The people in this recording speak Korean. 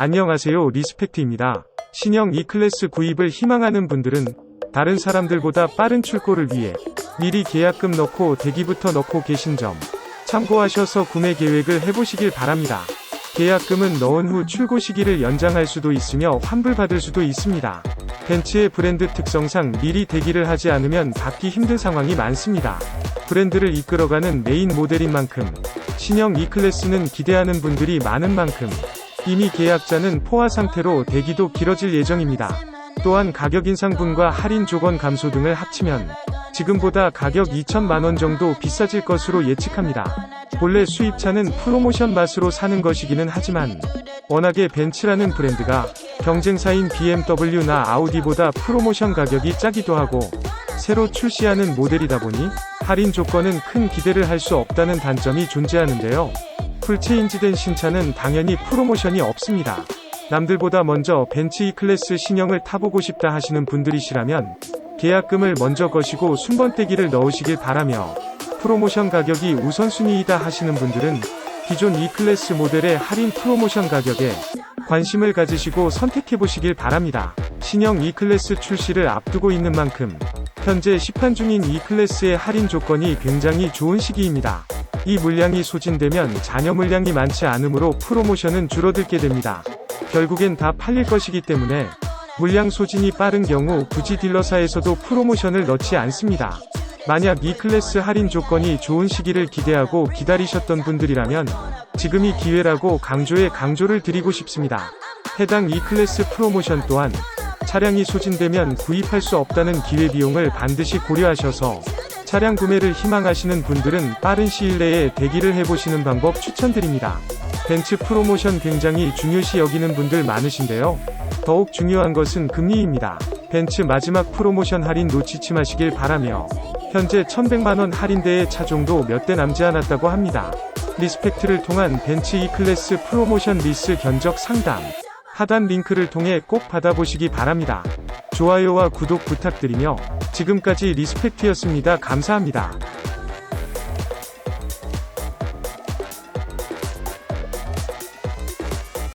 안녕하세요 리스펙트입니다. 신형 E클래스 구입을 희망하는 분들은 다른 사람들보다 빠른 출고를 위해 미리 계약금 넣고 대기부터 넣고 계신 점 참고하셔서 구매 계획을 해보시길 바랍니다. 계약금은 넣은 후 출고 시기를 연장할 수도 있으며 환불받을 수도 있습니다. 벤츠의 브랜드 특성상 미리 대기를 하지 않으면 받기 힘든 상황이 많습니다. 브랜드를 이끌어가는 메인 모델인 만큼 신형 E클래스는 기대하는 분들이 많은 만큼 이미 계약자는 포화 상태로 대기도 길어질 예정입니다. 또한 가격 인상분과 할인 조건 감소 등을 합치면 지금보다 가격 2천만원 정도 비싸질 것으로 예측합니다. 본래 수입차는 프로모션 맛으로 사는 것이기는 하지만 워낙에 벤츠라는 브랜드가 경쟁사인 BMW나 아우디보다 프로모션 가격이 짜기도 하고 새로 출시하는 모델이다 보니 할인 조건은 큰 기대를 할 수 없다는 단점이 존재하는데요. 풀체인지된 신차는 당연히 프로모션이 없습니다. 남들보다 먼저 벤츠 E클래스 신형을 타보고 싶다 하시는 분들이시라면 계약금을 먼저 거시고 순번대기를 넣으시길 바라며 프로모션 가격이 우선순위이다 하시는 분들은 기존 E클래스 모델의 할인 프로모션 가격에 관심을 가지시고 선택해보시길 바랍니다. 신형 E클래스 출시를 앞두고 있는 만큼 현재 시판 중인 E클래스의 할인 조건이 굉장히 좋은 시기입니다. 이 물량이 소진되면 잔여 물량이 많지 않으므로 프로모션은 줄어들게 됩니다. 결국엔 다 팔릴 것이기 때문에 물량 소진이 빠른 경우 굳이 딜러사에서도 프로모션을 넣지 않습니다. 만약 E클래스 할인 조건이 좋은 시기를 기대하고 기다리셨던 분들이라면 지금이 기회라고 강조에 강조를 드리고 싶습니다. 해당 E클래스 프로모션 또한 차량이 소진되면 구입할 수 없다는 기회비용을 반드시 고려하셔서 차량 구매를 희망하시는 분들은 빠른 시일 내에 대기를 해보시는 방법 추천드립니다. 벤츠 프로모션 굉장히 중요시 여기는 분들 많으신데요. 더욱 중요한 것은 금리입니다. 벤츠 마지막 프로모션 할인 놓치지 마시길 바라며 현재 1100만원 할인대의 차종도 몇 대 남지 않았다고 합니다. 리스펙트를 통한 벤츠 E클래스 프로모션 리스 견적 상담 하단 링크를 통해 꼭 받아보시기 바랍니다. 좋아요와 구독 부탁드리며 지금까지 리스펙트였습니다. 감사합니다.